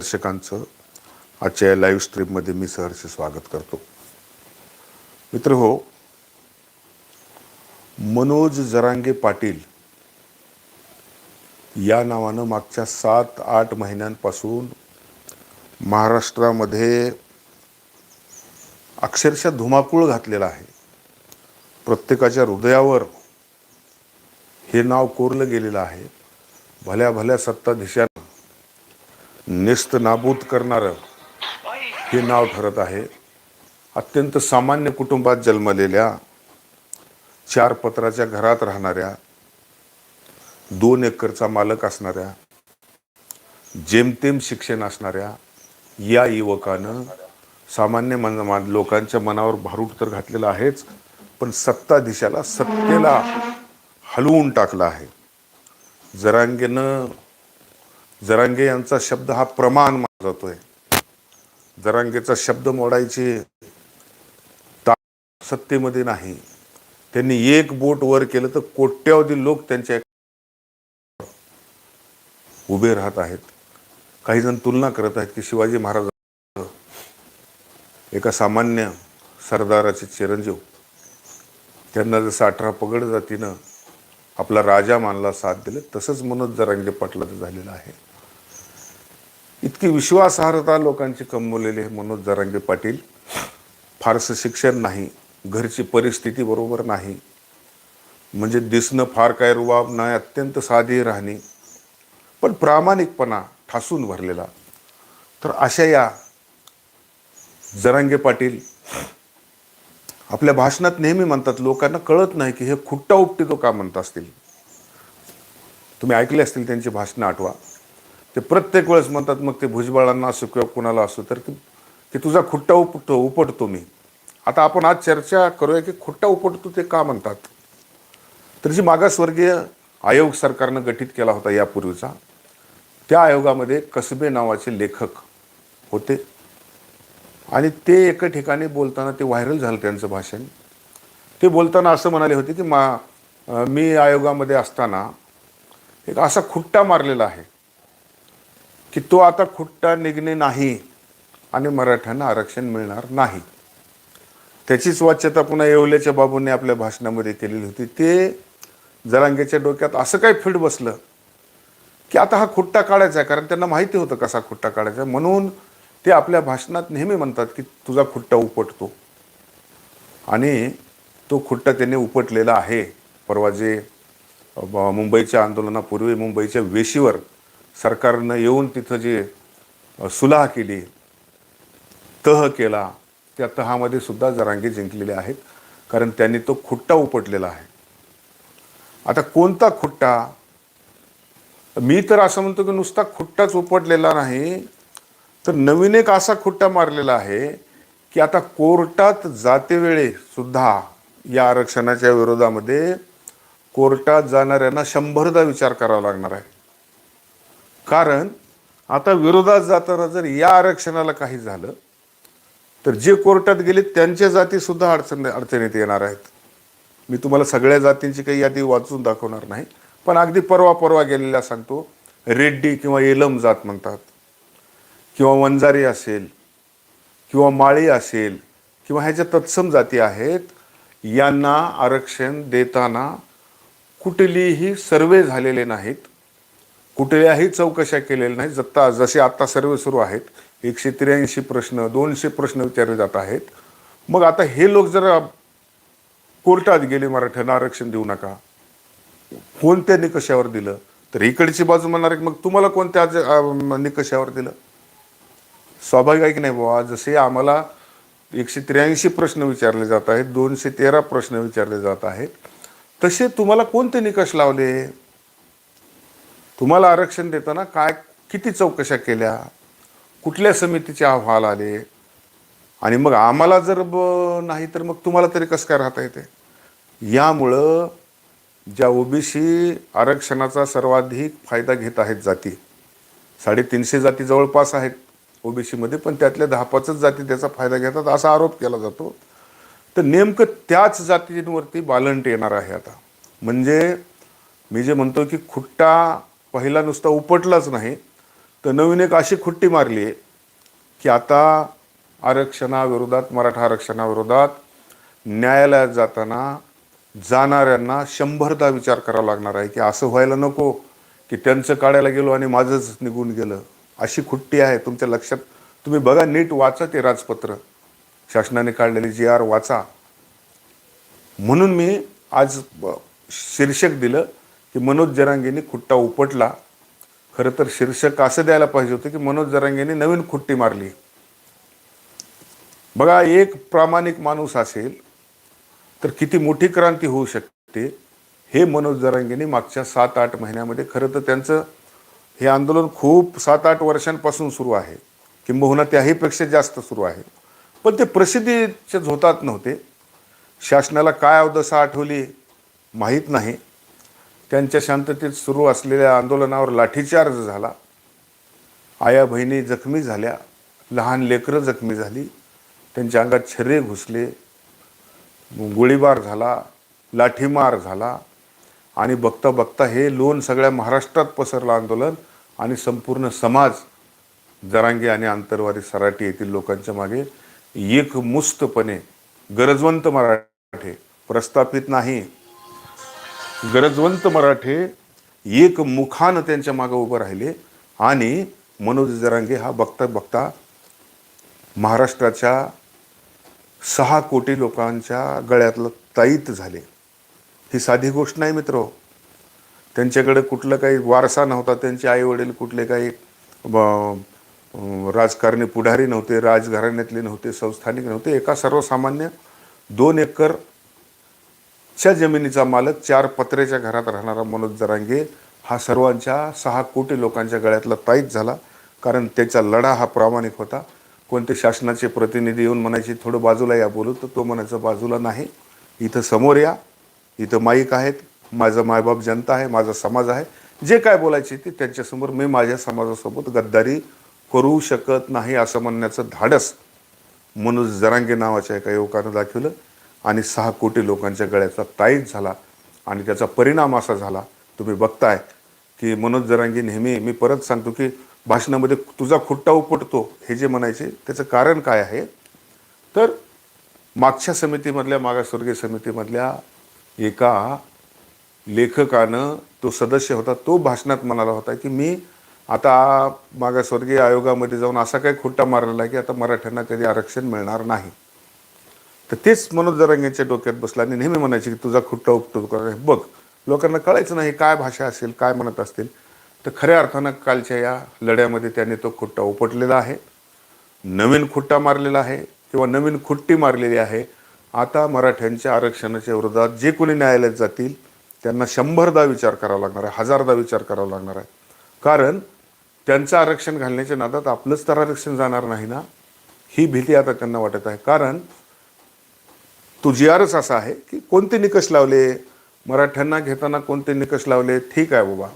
दर्शकांचं आजच्या या लाईव्ह स्ट्रीममध्ये मी सहर्ष स्वागत करतो. मित्र हो मनोज जरांगे पाटील या नावानं मागच्या सात आठ महिन्यांपासून महाराष्ट्रामध्ये अक्षरशः धुमाकूळ घातलेला आहे. प्रत्येकाच्या हृदयावर हे नाव कोरलं गेलेलं आहे. भल्या भल्या सत्ताधीशांना नेस्त नाबूद करणारं हे नाव ठरत आहे. अत्यंत सामान्य कुटुंबात जन्मलेल्या चार पत्राच्या घरात राहणाऱ्या दोन एकरचा मालक असणाऱ्या जेमतेम शिक्षण असणाऱ्या या युवकानं सामान्य मन लोकांच्या मनावर भारूट तर घातलेला आहेच पण सत्ताधीशाला सत्तेला हलवून टाकलं आहे. जरांगेनं जरांगे यांचा शब्द हा प्रमाण मानला जातोय जरांगेचा शब्द मोडायची ता सत्तेमध्ये नाही. त्यांनी एक बोट वर केलं तर कोट्यावधी लोक त्यांच्या उभे राहत आहेत. काही जण तुलना करत आहेत की शिवाजी महाराज एका सामान्य सरदाराचे चिरंजीव. त्यांना जसं अठरा पगड जातीनं आपला राजा मानला साथ दिले तसंच मनोज जरांगे पाटलाचं झालेलं आहे. इतकी विश्वासार्हता लोकांची कमवलेली आहे मनोज जरांगे पाटील. फारसं शिक्षण नाही घरची परिस्थिती बरोबर नाही. म्हणजे दिसणं फार काय रुबाब नाही अत्यंत साधी राहणी. पण प्रामाणिकपणा ठासून भरलेला. तर अशा या जरांगे पाटील आपल्या भाषणात नेहमी म्हणतात लोकांना कळत नाही की हे खुट्टा उपटी तो का म्हणत असतील. तुम्ही ऐकले असतील त्यांची भाषणं आठवा. ते प्रत्येक वेळेस म्हणतात मग ते भुजबळांना असो किंवा कुणाला असो तर की की तुझा खुट्टा उपटतो उपटतो मी. आता आपण आज चर्चा करूया की खुट्टा उपटतो ते का म्हणतात? तर जी मागासवर्गीय आयोग सरकारनं गठीत केला होता यापूर्वीचा त्या आयोगामध्ये कसबे नावाचे लेखक होते. आणि ते एका ठिकाणी बोलताना ते व्हायरल झालं त्यांचं भाषण. ते बोलताना असं म्हणाले होते की मा मी आयोगामध्ये असताना एक असा खुट्टा मारलेला आहे. की तो आता खुट्टा निघणे नाही आणि मराठ्यांना आरक्षण मिळणार नाही. त्याचीच वाच्यता पुन्हा येवल्याच्या बाबूंनी आपल्या भाषणामध्ये केलेली होती. ते जरांगेच्या डोक्यात असं काय फिट बसलं की आता हा खुट्टा काढायचा आहे कारण त्यांना माहिती होतं कसा खुट्टा काढायचा आहे. म्हणून ते आपल्या भाषणात नेहमी म्हणतात की तुझा खुट्टा उपटतो. आणि तो खुट्टा त्यांनी उपटलेला आहे. परवा जे मुंबईच्या आंदोलनापूर्वी मुंबईच्या वेशीवर सरकारनं येऊन तिथं जे सुलाह केली तह केला त्या तहामध्ये सुद्धा जरांगे जिंकलेले आहेत कारण त्यांनी तो खुट्टा उपटलेला आहे. आता कोणता खुट्टा? मी तर असं म्हणतो की नुसता खुट्टाच उपटलेला नाही तर नवीन एक असा खुट्टा मारलेला आहे की आता कोर्टात जातेवेळे सुद्धा या आरक्षणाच्या विरोधामध्ये कोर्टात जाणाऱ्यांना शंभरदा विचार करावा लागणार आहे. कारण आता विरोधात जाताना जर या आरक्षणाला काही झालं तर जे कोर्टात गेले त्यांच्या जातीसुद्धा अडचण अडचणीत येणार आहेत. मी तुम्हाला सगळ्या जातींची काही यादी वाचून दाखवणार नाही पण अगदी परवा परवा गेलेल्या सांगतो रेड्डी किंवा एलम जात म्हणतात. किंवा वंजारी असेल किंवा माळी असेल किंवा ह्या ज्या तत्सम जाती आहेत यांना आरक्षण देताना कुठलीही सर्वे झालेले नाहीत. कुठल्याही चौकशा केलेल्या नाही जत्ता जसे आत्ता सर्वे सुरू आहेत एकशे त्र्याऐंशी प्रश्न दोनशे प्रश्न विचारले जात आहेत. मग आता हे लोक जर कोर्टात गेले मराठ्यांना आरक्षण देऊ नका कोणत्या निकषावर दिलं? तर इकडची बाजू म्हणणार मग तुम्हाला कोणत्या निकषावर दिलं? स्वाभाविक आहे की नाही बाबा जसे आम्हाला एकशे त्र्याऐंशी प्रश्न विचारले जात आहेत दोनशे तेरा प्रश्न विचारले जात आहेत तसे तुम्हाला कोणते निकष लावले? तुम्हाला आरक्षण देताना काय किती चौकशा केल्या? कुठल्या समितीचे अहवाल आले? आणि मग आम्हाला जर ब- नाही तर मग तुम्हाला तरी कसं काय राहता येते? यामुळं ज्या ओबीसी आरक्षणाचा सर्वाधिक फायदा घेत आहेत जाती साडेतीनशे जाती जवळपास आहेत ओबीसीमध्ये पण त्यातल्या दहा पाचच जाती त्याचा फायदा घेतात असा आरोप केला जातो. तर नेमकं त्याच जातींवरती बालंट येणार आहे आता. म्हणजे मी जे म्हणतो की खुट्टा पहिला नुसता उपटलाच नाही तर नवीन एक अशी खुट्टी मारली आहे की आता आरक्षणाविरोधात मराठा आरक्षणाविरोधात न्यायालयात जाताना जाणाऱ्यांना शंभरदा विचार करावा लागणार आहे की असं व्हायला नको की त्यांचं काढायला गेलो आणि माझंच निघून गेलं. अशी खुट्टी आहे तुमच्या लक्षात. तुम्ही बघा नीट वाचा ते राजपत्र. शासनाने काढलेली जी आर वाचा. म्हणून मी आज शीर्षक दिलं की मनोज जरांगेंनी खुट्टा उपटला. खरं तर शीर्षक असं द्यायला पाहिजे होतं की मनोज जरांगेंनी नवीन खुट्टी मारली. बघा एक प्रामाणिक माणूस असेल तर किती मोठी क्रांती होऊ शकते हे मनोज जरांगेंनी मागच्या सात आठ महिन्यामध्ये. खरं तर त्यांचं हे आंदोलन खूप सात आठ वर्षांपासून सुरू आहे किंबहुना त्याहीपेक्षा जास्त सुरू आहे. पण ते प्रसिद्धीचे झोतात नव्हते. शासनाला काय अवदसा आठवली माहीत नाही. त्यांच्या शांततेत सुरू असलेल्या आंदोलनावर लाठीचार्ज झाला. आया बहिणी जखमी झाल्या. लहान लेकरं जखमी झाली. त्यांच्या अंगात छर्रे घुसले. गोळीबार झाला. लाठीमार झाला. आणि बघता बघता हे लोन सगळ्या महाराष्ट्रात पसरलं आंदोलन आणि संपूर्ण समाज जरांगे आणि आंतरवारी सराटी येथील लोकांच्या मागे एकमुस्तपणे गरजवंत मराठे प्रस्थापित नाही. गरजवंत मराठे एक मुखानं त्यांच्या मागं उभं राहिले आणि मनोज जरांगे हा बघता बघता महाराष्ट्राच्या सहा कोटी लोकांच्या गळ्यातलं ताईत झाले. ही साधी गोष्ट नाही मित्र. त्यांच्याकडे कुठलं काही वारसा नव्हता त्यांचे आई वडील कुठले काही ब- राजकारणी पुढारी नव्हते राजघराण्यातले नव्हते संस्थानिक नव्हते एका सर्वसामान्य दोन एकर च्या जमिनीचा मालक चार पत्र्याच्या घरात राहणारा मनोज जरांगे हा सर्वांच्या सहा कोटी लोकांच्या गळ्यातला ताईत झाला. कारण त्याचा लढा हा प्रामाणिक होता. कोणते शासनाचे प्रतिनिधी येऊन म्हणायचे थोडं बाजूला या बोलू तर तो म्हणायचं बाजूला नाही. इथं समोर या. इथं माईक आहेत. माझं मायबाप जनता आहे. माझा समाज आहे. जे काय बोलायचे ते त्यांच्यासमोर मी माझ्या समाजासोबत गद्दारी करू शकत नाही असं म्हणण्याचं धाडस मनोज जरांगे नावाच्या एका युवकानं दाखवलं. आणि सहा कोटी लोकांच्या गळ्याचा ताईच झाला आणि त्याचा परिणाम असा झाला. तुम्ही बघताय की मनोज जरांगी नेहमी मी परत सांगतो की भाषणामध्ये तुझा खुट्टा उपटतो हे जे म्हणायचे त्याचं कारण काय आहे? तर मागच्या समितीमधल्या मागासवर्गीय समितीमधल्या एका लेखकानं तो सदस्य होता तो भाषणात म्हणाला होता की मी आता मागासवर्गीय आयोगामध्ये जाऊन असा काही खुट्टा मारलेला आहे की आता मराठ्यांना कधी आरक्षण मिळणार नाही. तर तेच मनोज डोक्यात बसला आणि नेहमी म्हणायचे की तुझा खुट्टा उपटो का बघ लोकांना कळायचं नाही काय भाषा असेल काय म्हणत असतील तर खऱ्या अर्थानं कालच्या या लढ्यामध्ये त्याने तो खुट्टा उपटलेला आहे. नवीन खुट्टा मारलेला आहे किंवा नवीन खुट्टी मारलेली आहे. आता मराठ्यांच्या आरक्षणाच्या विरोधात जे कोणी न्यायालयात जातील त्यांना शंभरदा विचार करावा लागणार आहे हजारदा विचार करावा लागणार आहे. कारण त्यांचं आरक्षण घालण्याच्या नादात आपलंच तर आरक्षण जाणार नाही ना? ही भीती आता त्यांना वाटत आहे. कारण तो जी आरच असा आहे की कोणते निकष लावले? मराठ्यांना घेताना कोणते निकष लावले? ठीक आहे बाबा.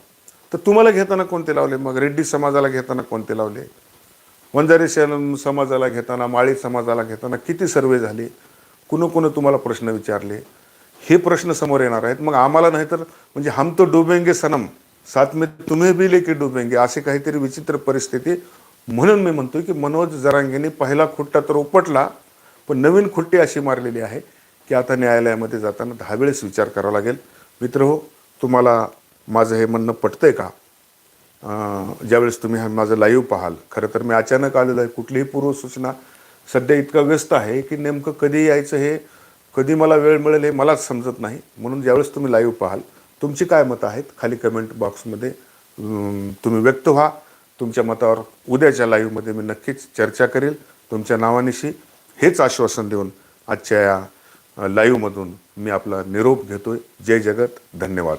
तर तुम्हाला घेताना कोणते लावले? मग रेड्डी समाजाला घेताना कोणते लावले? वंजारी समाजाला घेताना माळी समाजाला घेताना किती सर्वे झाले? कुणं कुणं तुम्हाला प्रश्न विचारले? हे प्रश्न समोर येणार आहेत. मग आम्हाला नाही तर म्हणजे हम तो डुबेंगे सनम. साथ में तुम्ही बी लेके डुबेंगे. असे काहीतरी विचित्र परिस्थिती म्हणून मी म्हणतोय की मनोज जरांगेने पहिला खुट्टा तर उपटला. पण नवीन खुट्टी अशी मारलेली आहे की आता न्यायालयामध्ये जाताना दहा वेळेस विचार करावा लागेल. मित्र हो तुम्हाला माझं हे म्हणणं पटतंय का? ज्यावेळेस तुम्ही हा माझं लाईव्ह पाहाल. खरं तर मी अचानक आलेलो आहे. कुठलीही पूर्वसूचना सध्या इतका व्यस्त आहे की नेमकं कधी यायचं हे कधी मला वेळ मिळेल हे मलाच समजत नाही. म्हणून ज्यावेळेस तुम्ही लाईव्ह पाहाल तुमची काय मतं आहेत? खाली कमेंट बॉक्समध्ये तुम्ही व्यक्त व्हा. तुमच्या मतावर उद्याच्या लाईव्हमध्ये मी नक्कीच चर्चा करेल. तुमच्या नावानिशी हेच आश्वासन देऊन आजच्या या लाईव्हमधून मी आपला निरोप घेतोय. जय जगत. धन्यवाद.